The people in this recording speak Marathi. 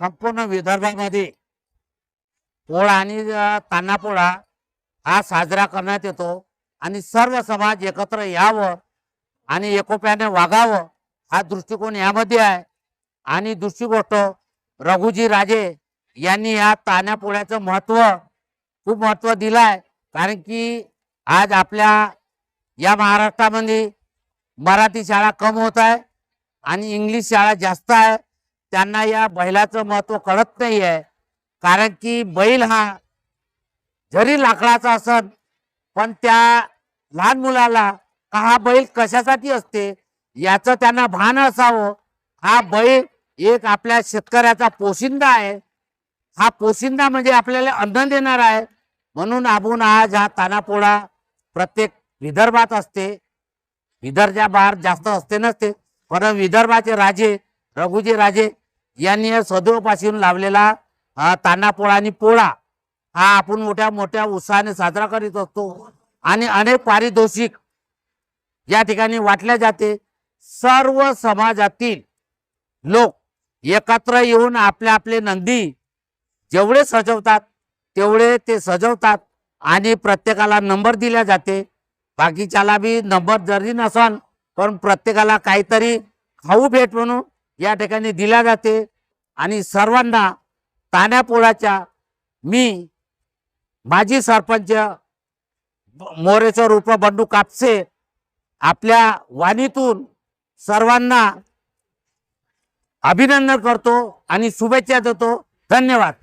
संपूर्ण विदर्भामध्ये पोळा आणि तान्हापोळा हा साजरा करण्यात येतो. आणि सर्व समाज एकत्र यावं आणि एकोप्याने वागावं हा दृष्टिकोन यामध्ये आहे. आणि दुसरी गोष्ट रघुजी राजे यांनी या तान्या पोळ्याचं महत्त्व खूप महत्त्व दिलंय कारण की आज आपल्या या महाराष्ट्रामध्ये मराठी शाळा कम होत आहे आणि इंग्लिश शाळा जास्त आहे. त्यांना या बैलाचं महत्त्व कळत नाही आहे कारण की बैल हा जरी लाकडाचा असन पण त्या लहान मुलाला का हा बैल कशासाठी असते याचं त्यांना भान असावं. हा बैल एक आपल्या शेतकऱ्याचा पोशिंदा आहे. हा पोशिंदा म्हणजे आपल्याला अन्न देणार आहे. म्हणून आपण आज हा तानापोळा प्रत्येक विदर्भात असते. विदर्भाच्या बाहेर जास्त असते नसते पण विदर्भाचे राजे रघुजी राजे यांनी या सदैवपासून लावलेला तानापोळा आणि पोळा हा आपण मोठ्या मोठ्या उत्साहाने साजरा करीत असतो. आणि अनेक पारितोषिक या ठिकाणी वाटल्या जाते. सर्व समाजातील लोक एकत्र येऊन आपले आपले नंदी जेवढे सजवतात तेवढे ते सजवतात आणि प्रत्येकाला नंबर दिल्या जाते. बाकीच्याला बी नंबर जरी नसन पण प्रत्येकाला काहीतरी खाऊ भेट म्हणून या ठिकाणी दिल्या जाते. आणि सर्वांना तान्यापोळाच्या मी माजी सरपंच मोरेचं रूप बंडू कापसे आपल्या वाणीतून सर्वांना अभिनंदन करतो आणि शुभेच्छा देतो. धन्यवाद.